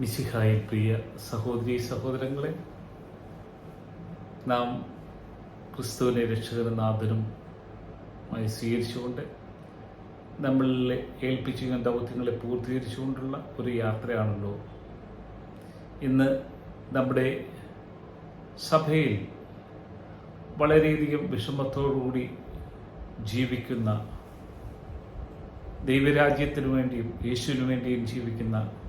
മിശിഹായി പ്രിയ സഹോദരി സഹോദരങ്ങളെ നാം ക്രിസ്തുവിനെ രക്ഷകരനാഥനും നാഥനും ആയി സ്വീകരിച്ചുകൊണ്ട് നമ്മളിലെ ഏൽപ്പിച്ച ദൗത്യങ്ങളെ പൂർത്തീകരിച്ചുകൊണ്ടുള്ള ഒരു യാത്രയാണല്ലോ. ഇന്ന് നമ്മുടെ സഭയിൽ വളരെയധികം വിഷമത്തോടുകൂടി ജീവിക്കുന്ന ദൈവരാജ്യത്തിനു വേണ്ടിയും യേശുവിനു വേണ്ടിയും ജീവിക്കുന്ന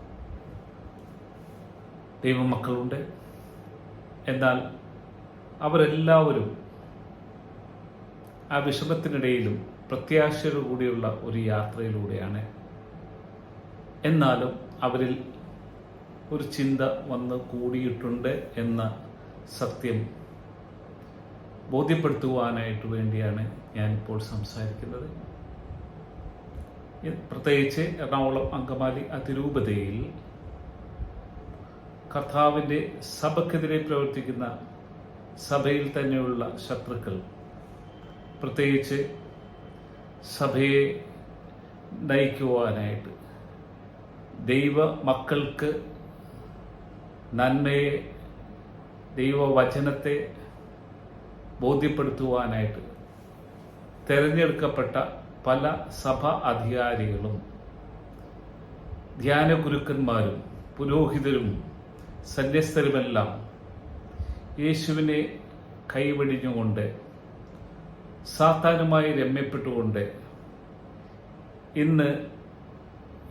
ദൈവമക്കളുണ്ട്. എന്നാൽ അവരെല്ലാവരും ആ വിഷമത്തിനിടയിലും പ്രത്യാശയോടുകൂടിയുള്ള ഒരു യാത്രയിലൂടെയാണ്. എന്നാലും അവരിൽ ഒരു ചിന്ത വന്ന് കൂടിയിട്ടുണ്ട് എന്ന സത്യം ബോധ്യപ്പെടുത്തുവാനായിട്ട് വേണ്ടിയാണ് ഞാനിപ്പോൾ സംസാരിക്കുന്നത്. പ്രത്യേകിച്ച് എറണാകുളം അങ്കമാലി അതിരൂപതയിൽ കർത്താവിന്റെ സഭക്കെതിരെ പ്രവർത്തിക്കുന്ന സഭയിൽ തന്നെയുള്ള ശത്രുക്കൾ. പ്രത്യേകിച്ച് സഭയെ നയിക്കുവാനായിട്ട്. ദൈവ മക്കൾക്ക് നന്മയെ ദൈവവചനത്തെ ബോധ്യപ്പെടുത്തുവാനായിട്ട് തിരഞ്ഞെടുക്കപ്പെട്ട പല സഭ അധികാരികളും ധ്യാന ഗുരുക്കന്മാരും പുരോഹിതരും സന്യസ്തരുമെല്ലാം യേശുവിനെ കൈവടിഞ്ഞുകൊണ്ട് സാത്താനുമായി രമ്യപ്പെട്ടുകൊണ്ട് ഇന്ന്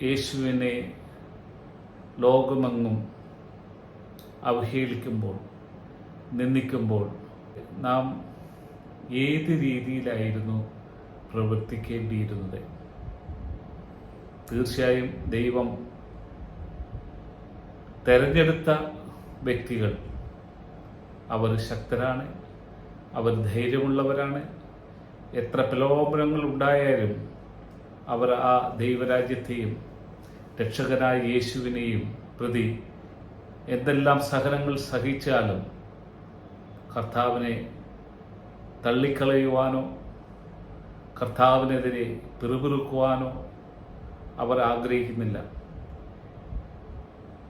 യേശുവിനെ ലോകമെങ്ങും അവഹേളിക്കുമ്പോൾ നിന്ദിക്കുമ്പോൾ നാം ഏത് രീതിയിലായിരുന്നു പ്രവർത്തിക്കേണ്ടിയിരുന്നത്? തീർച്ചയായും ദൈവം തെരഞ്ഞെടുത്ത വ്യക്തികൾ അവർ ശക്തരാണ് അവർ ധൈര്യമുള്ളവരാണ്. എത്ര പ്രലോഭനങ്ങൾ ഉണ്ടായാലും അവർ ആ ദൈവരാജ്യത്തെയും രക്ഷകനായ യേശുവിനെയും പ്രതി എന്തെല്ലാം സഹനങ്ങൾ സഹിച്ചാലും കർത്താവിനെ തള്ളിക്കളയുവാനോ കർത്താവിനെതിരെ പിറുപിറുക്കുവാനോ അവർ ആഗ്രഹിക്കുന്നില്ല.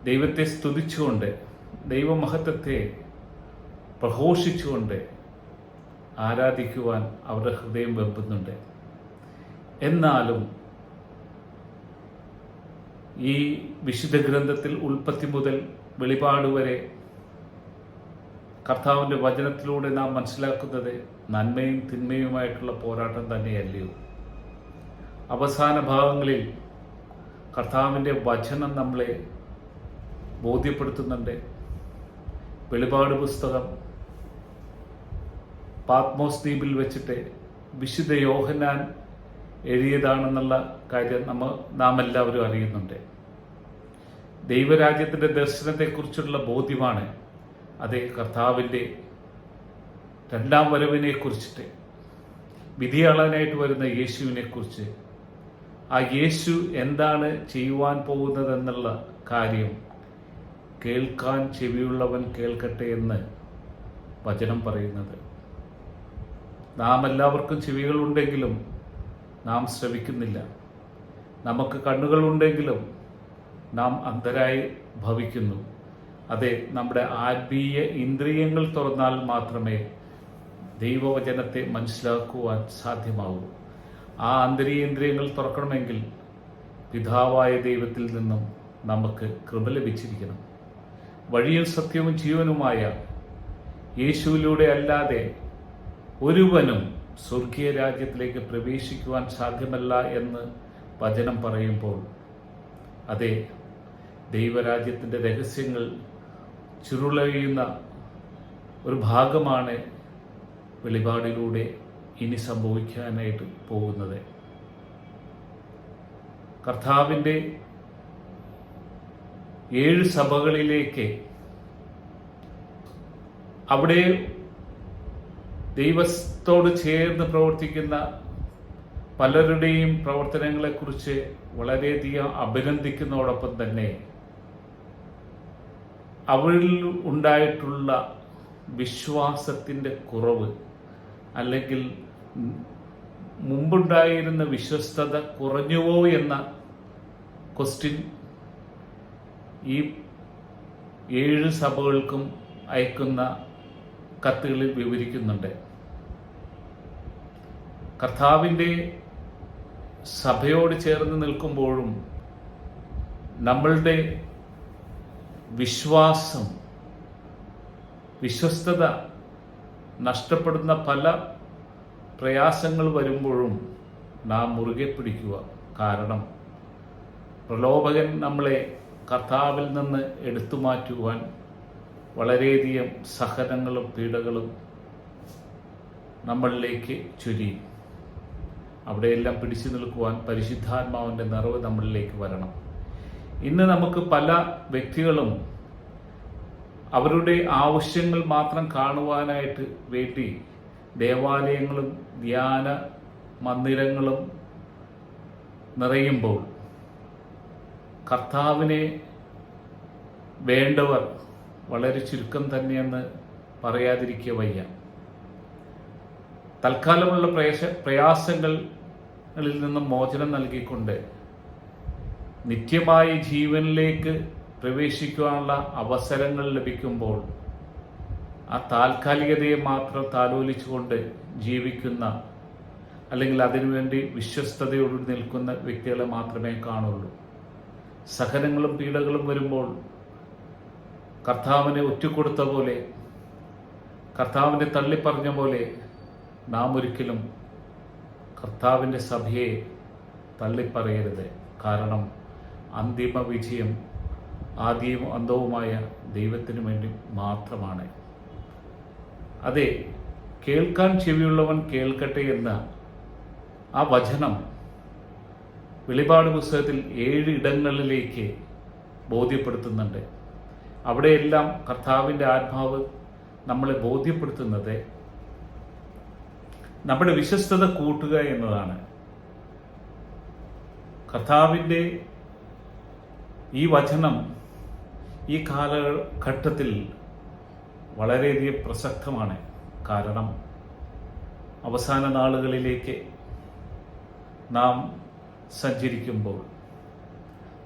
ദൈവത്തെ സ്തുതിച്ചുകൊണ്ട് ദൈവമഹത്വത്തെ പ്രഘോഷിച്ചുകൊണ്ട് ആരാധിക്കുവാൻ അവരുടെ ഹൃദയം വെമ്പുന്നുണ്ട് എന്നാലും ഈ വിശുദ്ധ ഗ്രന്ഥത്തിൽ ഉൽപ്പത്തി മുതൽ വെളിപാട് വരെ കർത്താവിന്റെ വചനത്തിലൂടെ നാം മനസ്സിലാക്കുന്നത് നന്മയും തിന്മയുമായിട്ടുള്ള പോരാട്ടം തന്നെയല്ലയോ? അവസാന ഭാഗങ്ങളിൽ കർത്താവിന്റെ വചനം നമ്മളെ ബോധ്യപ്പെടുത്തുന്നുണ്ട്. വെളിപാട് പുസ്തകം പാത്മോസ് ദ്വീപിൽ വെച്ചിട്ട് വിശുദ്ധ യോഹനാൻ എഴുതിയതാണെന്നുള്ള കാര്യം നമ്മൾ നാം എല്ലാവരും അറിയുന്നുണ്ട്. ദൈവരാജ്യത്തിന്റെ ദർശനത്തെക്കുറിച്ചുള്ള ബോധ്യമാണ് അതേ കർത്താവിന്റെ രണ്ടാം വരവിനെ കുറിച്ചിട്ട് വിധിയാളനായിട്ട് വരുന്ന യേശുവിനെ കുറിച്ച് ആ യേശു എന്താണ് ചെയ്യുവാൻ പോകുന്നതെന്നുള്ള കാര്യം കേൾക്കാൻ ചെവിയുള്ളവൻ കേൾക്കട്ടെ എന്ന് വചനം പറയുന്നത്. നാം എല്ലാവർക്കും ചെവികളുണ്ടെങ്കിലും നാം ശ്രവിക്കുന്നില്ല. നമുക്ക് കണ്ണുകളുണ്ടെങ്കിലും നാം അന്ധരായി ഭവിക്കുന്നു. അതെ നമ്മുടെ ആത്മീയ ഇന്ദ്രിയങ്ങൾ തുറന്നാൽ മാത്രമേ ദൈവവചനത്തെ മനസ്സിലാക്കുവാൻ സാധ്യമാവൂ. ആ അന്തരീയേന്ദ്രിയങ്ങൾ തുറക്കണമെങ്കിൽ പിതാവായ ദൈവത്തിൽ നിന്നും നമുക്ക് കൃപ ലഭിച്ചിരിക്കണം. വഴിയും സത്യവും ജീവനുമായ യേശുവിലൂടെ അല്ലാതെ ഒരുവനും സ്വർഗീയ രാജ്യത്തിലേക്ക് പ്രവേശിക്കുവാൻ സാധ്യമല്ല എന്ന് വചനം പറയുമ്പോൾ അതെ ദൈവരാജ്യത്തിന്റെ രഹസ്യങ്ങൾ ചുരുളയുന്ന ഒരു ഭാഗമാണ് വെളിപാടിലൂടെ ഇനി സംഭവിക്കാനായിട്ട് പോകുന്നത്. കർത്താവിന്റെ ഏഴ് സഭകളിലേക്ക് അവിടെ ദൈവത്തോട് ചേർന്ന് പ്രവർത്തിക്കുന്ന പലരുടെയും പ്രവർത്തനങ്ങളെക്കുറിച്ച് വളരെയധികം അഭിനന്ദിക്കുന്നതോടൊപ്പം തന്നെ അവരിൽ ഉണ്ടായിട്ടുള്ള വിശ്വാസത്തിന്റെ കുറവ് അല്ലെങ്കിൽ മുമ്പുണ്ടായിരുന്ന വിശ്വസ്തത കുറഞ്ഞുവോ എന്ന ക്വസ്റ്റ്യൻ ഈ ഏഴ് സഭകൾക്കും അയക്കുന്ന കത്തുകളിൽ വിവരിക്കുന്നുണ്ട്. കർത്താവിന്റെ സഭയോട് ചേർന്ന് നിൽക്കുമ്പോഴും നമ്മളുടെ വിശ്വാസം വിശ്വസ്തത നഷ്ടപ്പെടുന്ന പല പ്രയാസങ്ങൾ വരുമ്പോഴും നാം മുറുകെ പിടിക്കുക. കാരണം പ്രലോഭകൻ നമ്മളെ കർത്താവിൽ നിന്ന് എടുത്തു മാറ്റുവാൻ വളരെയധികം സഹനങ്ങളും പീഡകളും നമ്മളിലേക്ക് ചൊരിയും അവിടെയെല്ലാം പിടിച്ചു നിൽക്കുവാൻ പരിശുദ്ധാത്മാവിന്റെ നിറവ് നമ്മളിലേക്ക് വരണം. ഇന്ന് നമുക്ക് പല വ്യക്തികളും അവരുടെ ആവശ്യങ്ങൾ മാത്രം കാണുവാനായിട്ട് വേണ്ടി ദേവാലയങ്ങളും ധ്യാന മന്ദിരങ്ങളും നിറയുമ്പോൾ കർത്താവിനെ വേണ്ടവർ വളരെ ചുരുക്കം തന്നെയെന്ന് പറയാതിരിക്കുക വയ്യ. തൽക്കാലമുള്ള പ്രയാസ പ്രയാസങ്ങളിൽ നിന്നും മോചനം നൽകിക്കൊണ്ട് നിത്യമായി ജീവനിലേക്ക് പ്രവേശിക്കുവാനുള്ള അവസരങ്ങൾ ലഭിക്കുമ്പോൾ ആ താൽക്കാലികതയെ മാത്രം താലോലിച്ചുകൊണ്ട് ജീവിക്കുന്ന അല്ലെങ്കിൽ അതിനുവേണ്ടി വിശ്വസ്തയോട് നിൽക്കുന്ന വ്യക്തികളെ മാത്രമേ കാണുള്ളൂ. സഹനങ്ങളും പീഡകളും വരുമ്പോൾ കർത്താവിനെ ഒറ്റുകൊടുത്ത പോലെ കർത്താവിനെ തള്ളിപ്പറഞ്ഞ പോലെ നാം ഒരിക്കലും കർത്താവിന്റെ സഭയെ തള്ളിപ്പറയരുത്. കാരണം അന്തിമ വിജയം ആദ്യവും അന്തവുമായ ദൈവത്തിനു വേണ്ടി മാത്രമാണ്. അതെ കേൾക്കാൻ ചെവിയുള്ളവൻ കേൾക്കട്ടെ എന്ന ആ വചനം വെളിപാട് പുസ്തകത്തിൽ ഏഴ് ഇടങ്ങളിലേക്ക് ബോധ്യപ്പെടുത്തുന്നുണ്ട്. അവിടെയെല്ലാം കർത്താവിന്റെ ആത്മാവ് നമ്മളെ ബോധ്യപ്പെടുത്തുന്നത് നമ്മുടെ വിശ്വസ്തത കൂട്ടുക എന്നതാണ്. കർത്താവിന്റെ ഈ വചനം ഈ കാലഘട്ടത്തിൽ വളരെയധികം പ്രസക്തമാണ്. കാരണം അവസാന നാളുകളിലേക്ക് നാം സഞ്ചരിക്കുമ്പോൾ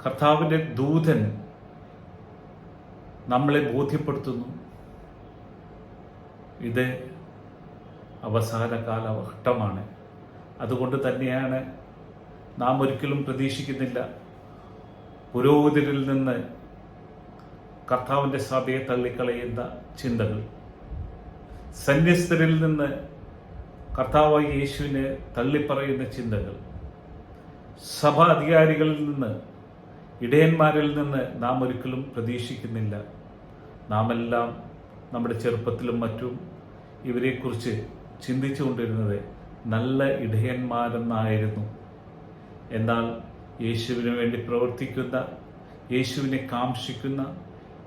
കർത്താവിന്റെ ദൂതൻ നമ്മളെ ബോധ്യപ്പെടുത്തുന്നു. ഇത് അവസാന കാലഘട്ടമാണ്. അതുകൊണ്ട് തന്നെയാണ് നാം ഒരിക്കലും പ്രതീക്ഷിക്കുന്നില്ല. പുരോഹിതരിൽ നിന്ന് കർത്താവിന്റെ സഭയെ തള്ളിക്കളയുന്ന ചിന്തകൾ. സന്യസ്തരിൽ നിന്ന് കർത്താവായി യേശുവിനെ തള്ളിപ്പറയുന്ന ചിന്തകൾ. സഭ അധികാരികളിൽ നിന്ന് ഇടയന്മാരിൽ നിന്ന് നാം ഒരിക്കലും പ്രതീക്ഷിക്കുന്നില്ല. നാം എല്ലാം നമ്മുടെ ചെറുപ്പത്തിലും മറ്റും ഇവരെക്കുറിച്ച് ചിന്തിച്ചുകൊണ്ടിരുന്നത് നല്ല ഇടയന്മാരെന്നായിരുന്നു. എന്നാൽ യേശുവിന് വേണ്ടി പ്രവർത്തിക്കുന്ന യേശുവിനെ കാംക്ഷിക്കുന്ന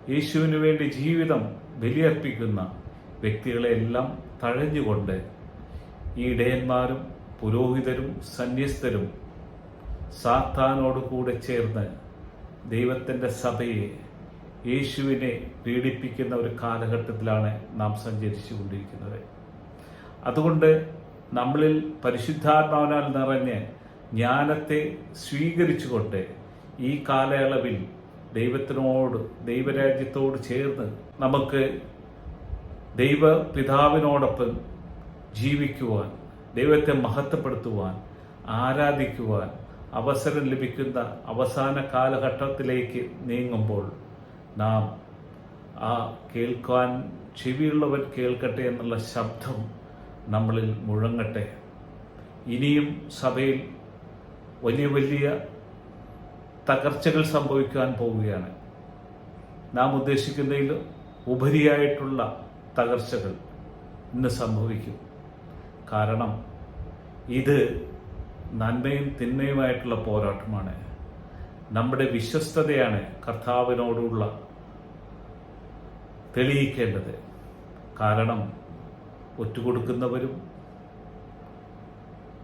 യേശുവിന് വേണ്ടി ജീവിതം ബലിയർപ്പിക്കുന്ന വ്യക്തികളെല്ലാം തഴഞ്ഞുകൊണ്ട് ഈ ഇടയന്മാരും പുരോഹിതരും സന്യസ്തരും സാത്താനോട് കൂടെ ചേർന്ന് ദൈവത്തിന്റെ സഭയെ യേശുവിനെ പീഡിപ്പിക്കുന്ന ഒരു കാലഘട്ടത്തിലാണ് നാം സഞ്ചരിച്ചു കൊണ്ടിരിക്കുന്നത് അതുകൊണ്ട് നമ്മളിൽ പരിശുദ്ധാത്മാവിനാൽ നിറഞ്ഞ് ജ്ഞാനത്തെ സ്വീകരിച്ചുകൊണ്ട് ഈ കാലയളവിൽ ദൈവത്തിനോട് ദൈവരാജ്യത്തോട് ചേർന്ന് നമുക്ക് ദൈവ പിതാവിനോടൊപ്പം ജീവിക്കുവാൻ ദൈവത്തെ മഹത്വപ്പെടുത്തുവാൻ ആരാധിക്കുവാൻ അവസരം ലഭിക്കുന്ന അവസാന കാലഘട്ടത്തിലേക്ക് നീങ്ങുമ്പോൾ നാം ആ കേൾക്കാൻ ചെവിയുള്ളവൻ കേൾക്കട്ടെ എന്നുള്ള ശബ്ദം നമ്മളിൽ മുഴങ്ങട്ടെ. ഇനിയും സഭയിൽ വലിയ വലിയ തകർച്ചകൾ സംഭവിക്കാൻ പോവുകയാണ്. നാം ഉദ്ദേശിക്കുന്നതിൽ ഉപരിയായിട്ടുള്ള തകർച്ചകൾ ഇന്ന് സംഭവിക്കും. കാരണം ഇത് നന്മയും തിന്മയുമായിട്ടുള്ള പോരാട്ടമാണ്. നമ്മുടെ വിശ്വസ്തതയാണ് കർത്താവിനോടുള്ള തെളിയിക്കേണ്ടത്. കാരണം ഒറ്റുകൊടുക്കുന്നവരും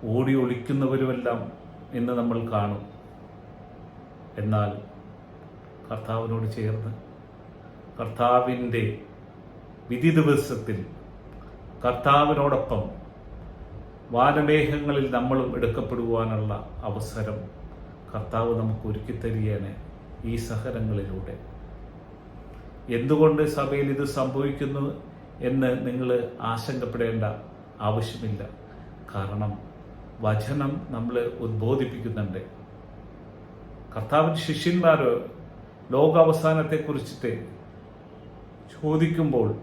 ഓടി ഒളിക്കുന്നവരുമെല്ലാം ഇന്ന് നമ്മൾ കാണും. എന്നാൽ കർത്താവിനോട് ചേർന്ന് കർത്താവിന്റെ വിധി ദിവസത്തിൽ കർത്താവിനോടൊപ്പം വാനമേഘങ്ങളിൽ നമ്മളും എടുക്കപ്പെടുവാനുള്ള അവസരം കർത്താവ് നമുക്ക് ഒരുക്കി തരികയാണ് ഈ സഹനങ്ങളിലൂടെ. എന്തുകൊണ്ട് സഭയിൽ ഇത് സംഭവിക്കുന്നു എന്ന് നിങ്ങൾ ആശങ്കപ്പെടേണ്ട ആവശ്യമില്ല. കാരണം വചനം നമ്മൾ ഉദ്ബോധിപ്പിക്കുന്നുണ്ട്. കർത്താവിന്റെ ശിഷ്യന്മാർ ലോകാവസാനത്തെക്കുറിച്ചിട്ട് ചോദിക്കുമ്പോൾ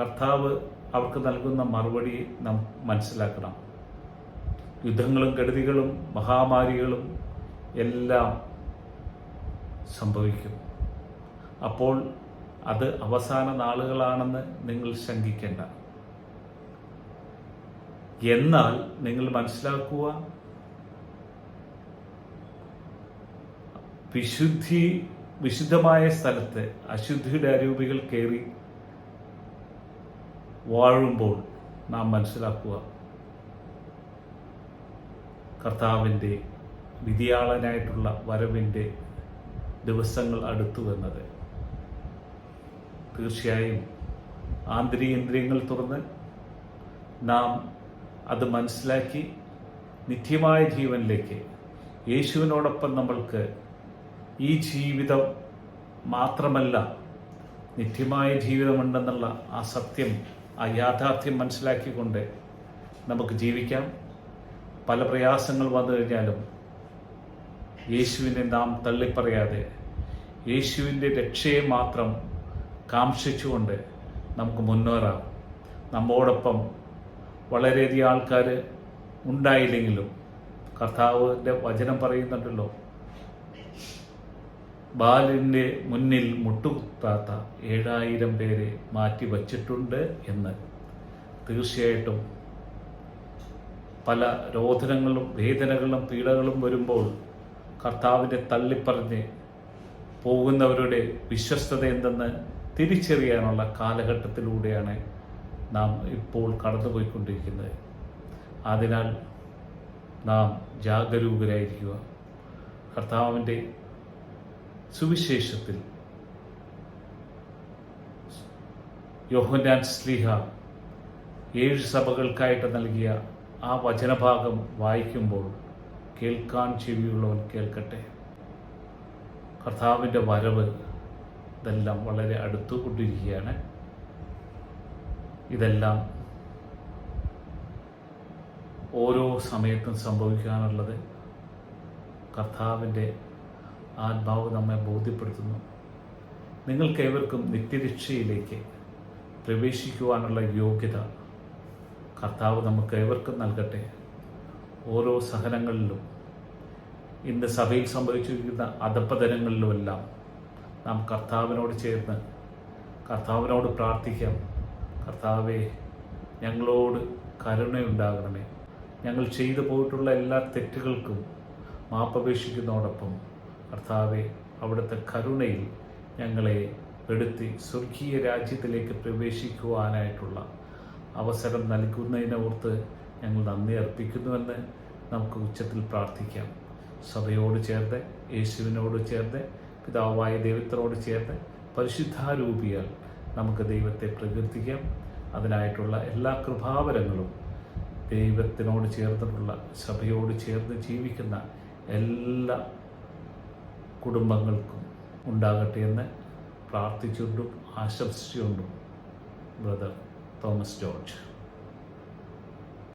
കർത്താവ് അവർക്ക് നൽകുന്ന മറുപടി നാം മനസ്സിലാക്കണം. യുദ്ധങ്ങളും കെടുതികളും മഹാമാരികളും എല്ലാം സംഭവിക്കും. അപ്പോൾ അത് അവസാന നാളുകളാണെന്ന് നിങ്ങൾ ശങ്കിക്കേണ്ട. എന്നാൽ നിങ്ങൾ മനസ്സിലാക്കുക വിശുദ്ധി വിശുദ്ധമായ സ്ഥലത്ത് അശുദ്ധിയുടെ അരൂപികൾ കയറി വാഴുമ്പോൾ നാം മനസ്സിലാക്കുക കർത്താവിന്റെ വിധിയാളനായിട്ടുള്ള വരവിന്റെ ദിവസങ്ങൾ അടുത്തു എന്നത് തീർച്ചയായും ആന്തരികേന്ദ്രിയങ്ങൾ തുറന്ന് നാം അത് മനസ്സിലാക്കി നിത്യമായ ജീവനിലേക്ക് യേശുവിനോടൊപ്പം നമ്മൾക്ക് ഈ ജീവിതം മാത്രമല്ല നിത്യമായ ജീവിതമുണ്ടെന്നുള്ള ആ സത്യം ആ യാഥാർത്ഥ്യം മനസ്സിലാക്കിക്കൊണ്ട് നമുക്ക് ജീവിക്കാം. പല പ്രയാസങ്ങൾ വന്നു കഴിഞ്ഞാലും യേശുവിനെ നാം തള്ളിപ്പറയാതെ യേശുവിന്റെ രക്ഷയെ മാത്രം കാംക്ഷിച്ചുകൊണ്ട് നമുക്ക് മുന്നേറാം. നമ്മോടൊപ്പം വളരെയധികം ആൾക്കാർ ഉണ്ടായില്ലെങ്കിലും കർത്താവിന്റെ വചനം പറയുന്നുണ്ടല്ലോ ബാലിന്റെ മുന്നിൽ മുട്ടുകുത്താത്ത ഏഴായിരം പേരെ മാറ്റി വച്ചിട്ടുണ്ട് എന്ന്. തീർച്ചയായിട്ടും പല രോധനങ്ങളും വേദനകളും പീഡകളും വരുമ്പോൾ കർത്താവിനെ തള്ളിപ്പറഞ്ഞ് പോകുന്നവരുടെ വിശ്വസ്തത എന്തെന്ന് തിരിച്ചറിയാനുള്ള കാലഘട്ടത്തിലൂടെയാണ് നാം ഇപ്പോൾ കടന്നുപോയിക്കൊണ്ടിരിക്കുന്നത്. അതിനാൽ നാം ജാഗരൂകരായിരിക്കുക. കർത്താവിന്റെ സുവിശേഷത്തിൽ യോഹന്നാൻ സ്ലിഹ ഏഴ് സഭകൾക്കായിട്ട് നൽകിയ ആ വചനഭാഗം വായിക്കുമ്പോൾ കേൾക്കാൻ ചെവിയുള്ളവൻ കേൾക്കട്ടെ. കർത്താവിന്റെ വരവ് ഇതെല്ലാം വളരെ അടുത്തുകൊണ്ടിരിക്കുകയാണ്. ഇതെല്ലാം ഓരോ സമയത്തും സംഭവിക്കാനുള്ളത് കർത്താവിന്റെ ആത്മാവ് നമ്മെ ബോധ്യപ്പെടുത്തുന്നു. നിങ്ങൾക്കേവർക്കും നിത്യരക്ഷയിലേക്ക് പ്രവേശിക്കുവാനുള്ള യോഗ്യത കർത്താവ് നമുക്ക് ഏവർക്കും നൽകട്ടെ. ഓരോ സഹനങ്ങളിലും ഇന്ന് സഭയിൽ സംഭവിച്ചിരിക്കുന്ന അധപ്പതനങ്ങളിലുമെല്ലാം നാം കർത്താവിനോട് ചേർന്ന് കർത്താവിനോട് പ്രാർത്ഥിക്കാം. കർത്താവെ ഞങ്ങളോട് കരുണയുണ്ടാകണമേ. ഞങ്ങൾ ചെയ്തു പോയിട്ടുള്ള എല്ലാ തെറ്റുകൾക്കും മാപ്പപേക്ഷിക്കുന്നതോടൊപ്പം കർത്താവെ അവിടുത്തെ കരുണയിൽ ഞങ്ങളെ പെടുത്തി സ്വർഗീയ രാജ്യത്തിലേക്ക് പ്രവേശിക്കുവാനായിട്ടുള്ള അവസരം നൽകുന്നതിനെ ഓർത്ത് ഞങ്ങൾ നന്ദി അർപ്പിക്കുന്നുവെന്ന് നമുക്ക് ഉച്ചത്തിൽ പ്രാർത്ഥിക്കാം. സഭയോട് ചേർത്ത് യേശുവിനോട് ചേർത്ത് പിതാവായ ദൈവത്തിനോട് ചേർത്ത് പരിശുദ്ധാരൂപിയാൽ നമുക്ക് ദൈവത്തെ പ്രകീർത്തിക്കാം. അതിനായിട്ടുള്ള എല്ലാ കൃപാവരങ്ങളും ദൈവത്തിനോട് ചേർന്നിട്ടുള്ള സഭയോട് ചേർന്ന് ജീവിക്കുന്ന എല്ലാ കുടുംബങ്ങൾക്കും ഉണ്ടാകട്ടെ എന്ന് പ്രാർത്ഥിച്ചുകൊണ്ടും ആശംസിച്ചുകൊണ്ടും ബ്രദർ തോമസ് ജോർജ്